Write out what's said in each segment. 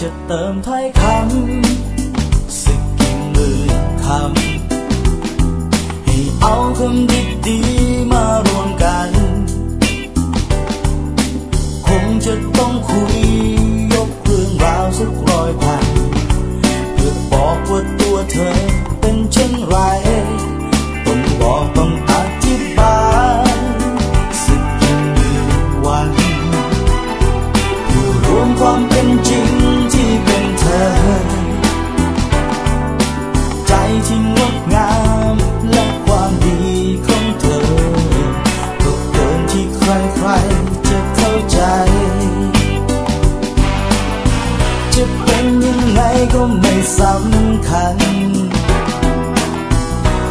จะเติมถ้อยคำสักกี่หมื่นคำให้เอาคำดีๆมารวมกัน คงจะต้องคุย ที่งดงามและความดีของเธอก็เกินที่ใครๆจะเข้าใจ จะเป็นยังไงก็ไม่สำคัญ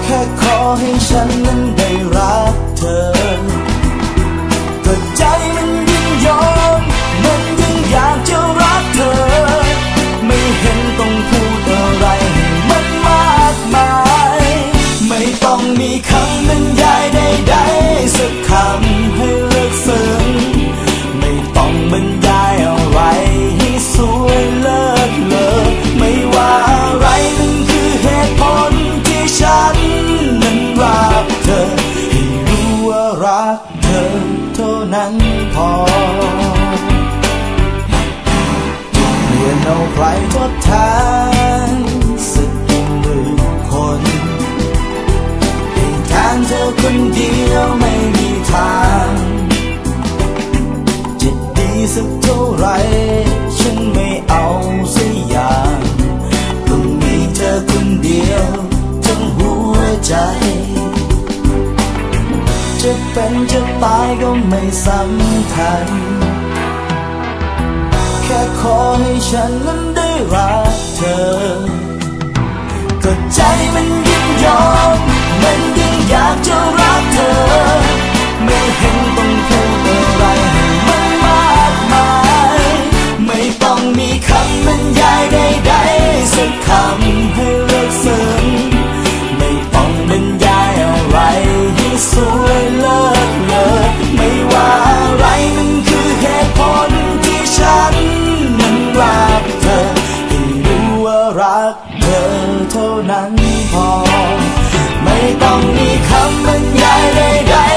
แค่ขอให้ฉันนั้นได้รักเธอ พอเปลี่ยนเอาใครทดแทนสักกี่หมื่นคนให้แทนเธอคนเดียวไม่มีทางจะดีสักเท่าไรฉันไม่เอาสักอย่างต้องมีเธอคนเดียวทั้งหัวใจ เป็นจะตายก็ไม่สำคัญ แค่ขอให้ฉันนั้นได้รักเธอ ก็ใจมันยินยอมมันยิ่งอยากจะรักเธอ ไม่เห็นต้องพูดอะไรมันมากมาย ไม่ต้องมีคำบรรยายใดๆสักคำให้ เธอเท่านั้นพอ ไม่ต้องมีคำบรรยายใด